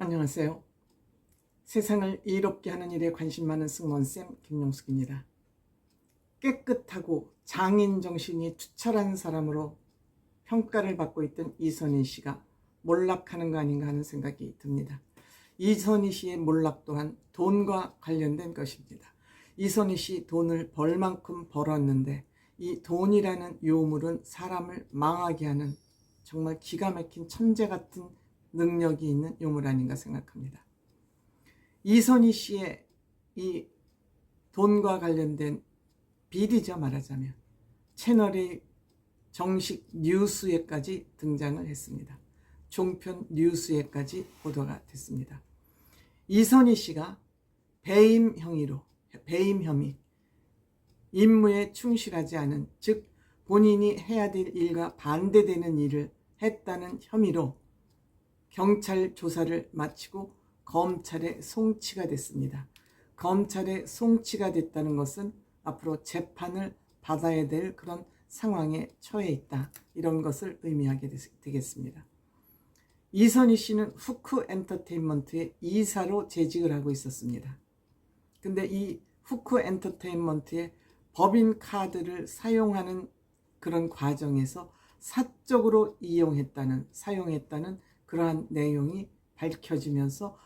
안녕하세요. 세상을 이롭게 하는 일에 관심 많은 승무원쌤 김용숙입니다. 깨끗하고 장인 정신이 투철한 사람으로 평가를 받고 있던 이선희 씨가 몰락하는 거 아닌가 하는 생각이 듭니다. 이선희 씨의 몰락 또한 돈과 관련된 것입니다. 이선희 씨 돈을 벌 만큼 벌었는데 이 돈이라는 요물은 사람을 망하게 하는 정말 기가 막힌 천재 같은 능력이 있는 요물 아닌가 생각합니다. 이선희 씨의 이 돈과 관련된 비리죠 말하자면 채널의 정식 뉴스에까지 등장을 했습니다. 종편 뉴스에까지 보도가 됐습니다. 이선희 씨가 배임 행위로 배임 혐의 임무에 충실하지 않은 즉 본인이 해야 될 일과 반대되는 일을 했다는 혐의로 경찰 조사를 마치고 검찰에 송치가 됐습니다. 검찰에 송치가 됐다는 것은 앞으로 재판을 받아야 될 그런 상황에 처해 있다. 이런 것을 의미하게 되겠습니다. 이선희 씨는 후크 엔터테인먼트의 이사로 재직을 하고 있었습니다. 근데 이 후크 엔터테인먼트의 법인 카드를 사용하는 그런 과정에서 사적으로 이용했다는 사용했다는 그러한 내용이 밝혀지면서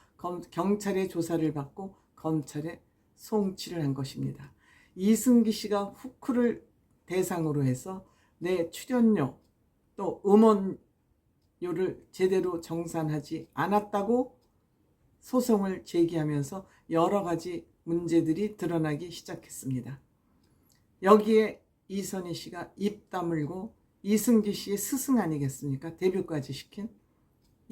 경찰의 조사를 받고 검찰에 송치를 한 것입니다. 이승기 씨가 후크를 대상으로 해서 내 출연료 또 음원료를 제대로 정산하지 않았다고 소송을 제기하면서 여러 가지 문제들이 드러나기 시작했습니다. 여기에 이선희 씨가 입 다물고 이승기 씨의 스승 아니겠습니까? 데뷔까지 시킨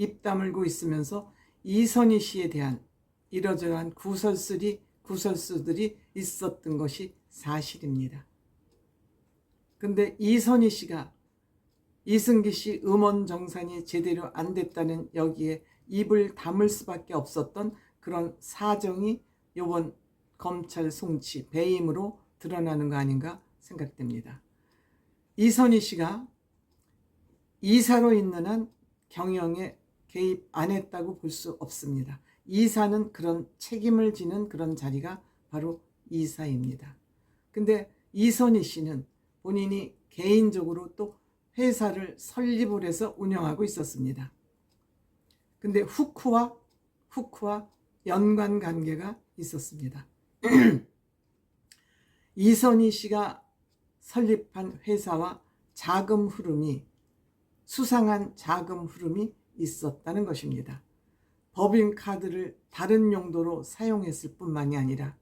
입 다물고 있으면서 이선희 씨에 대한 이러저러한 구설수리, 구설수들이 있었던 것이 사실입니다. 근데 이선희 씨가 이승기 씨 음원 정산이 제대로 안 됐다는 여기에 입을 다물 수밖에 없었던 그런 사정이 요번 검찰 송치 배임으로 드러나는 거 아닌가 생각됩니다. 이선희 씨가 이사로 있는 한 경영에 개입 안 했다고 볼 수 없습니다. 이사는 그런 책임을 지는 그런 자리가 바로 이사입니다. 근데 이선희 씨는 본인이 개인적으로 또 회사를 설립을 해서 운영하고 있었습니다. 근데 후크와 후크와 연관 관계가 있었습니다. 이선희 씨가 설립한 회사와 자금 흐름이 수상한 자금 흐름이 있었다는 것입니다. 법인카드를 다른 용도로 사용했을 뿐만이 아니라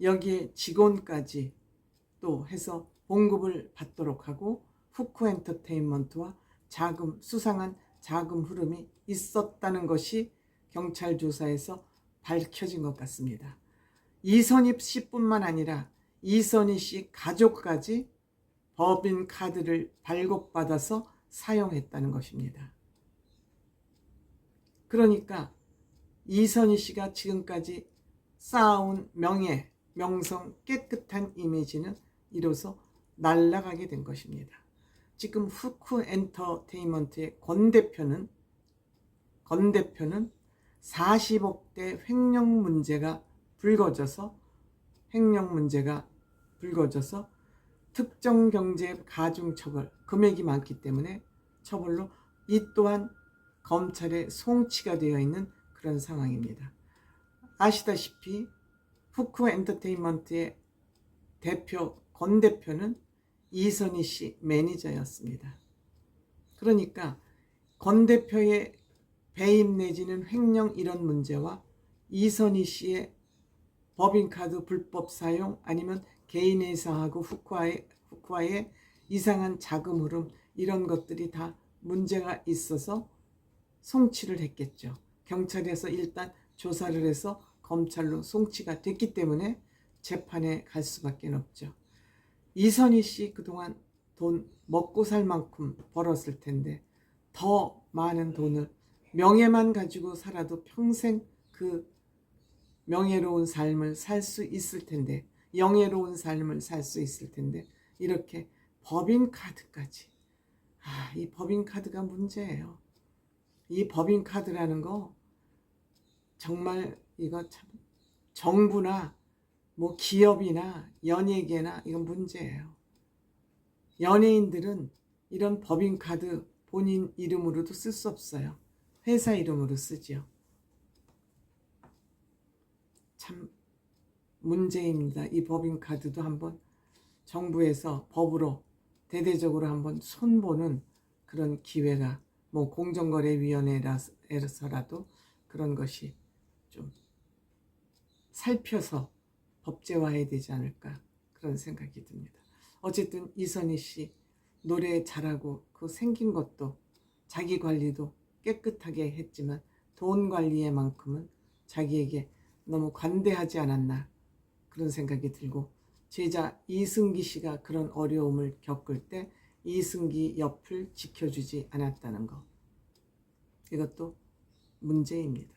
여기에 직원까지 또 해서 봉급을 받도록 하고 후크 엔터테인먼트와 자금 수상한 자금 흐름이 있었다는 것이 경찰 조사에서 밝혀진 것 같습니다. 이선희 씨뿐만 아니라 이선희 씨 가족까지 법인 카드를 발급받아서 사용했다는 것입니다. 그러니까 이선희 씨가 지금까지 쌓아온 명예, 명성, 깨끗한 이미지는 이로써 날아가게 된 것입니다. 지금 후크 엔터테인먼트의 권 대표는 권 대표는 40억대 횡령 문제가 불거져서 횡령 문제가 불거져서 특정 경제 가중 처벌 금액이 많기 때문에 처벌로 이 또한 검찰에 송치가 되어 있는 그런 상황입니다. 아시다시피 후크 엔터테인먼트의 대표 권 대표는 이선희 씨 매니저였습니다. 그러니까 권 대표의 배임 내지는 횡령 이런 문제와 이선희 씨의 법인카드 불법 사용 아니면 개인 회사하고 후크와의, 후크와의 이상한 자금 흐름 이런 것들이 다 문제가 있어서 송치를 했겠죠. 경찰에서 일단 조사를 해서 검찰로 송치가 됐기 때문에 재판에 갈 수밖에 없죠. 이선희 씨 그동안 돈 먹고 살 만큼 벌었을 텐데 더 많은 돈을 명예만 가지고 살아도 평생 그 명예로운 삶을 살 수 있을 텐데 영예로운 삶을 살 수 있을 텐데 이렇게 법인 카드까지 아, 이 법인 카드가 문제예요. 이 법인 카드라는 거 정말 이거 참 정부나 뭐 기업이나 연예계나 이건 문제예요. 연예인들은 이런 법인카드 본인 이름으로도 쓸 수 없어요. 회사 이름으로 쓰지요. 참 문제입니다. 이 법인카드도 한번 정부에서 법으로 대대적으로 한번 손보는 그런 기회가 뭐 공정거래위원회라서라도 그런 것이 좀 살펴서 법제화해야 되지 않을까 그런 생각이 듭니다. 어쨌든 이선희 씨 노래 잘하고 그 생긴 것도 자기 관리도 깨끗하게 했지만 돈 관리에만큼은 자기에게 너무 관대하지 않았나 그런 생각이 들고 제자 이승기 씨가 그런 어려움을 겪을 때 이승기 옆을 지켜주지 않았다는 것 이것도 문제입니다.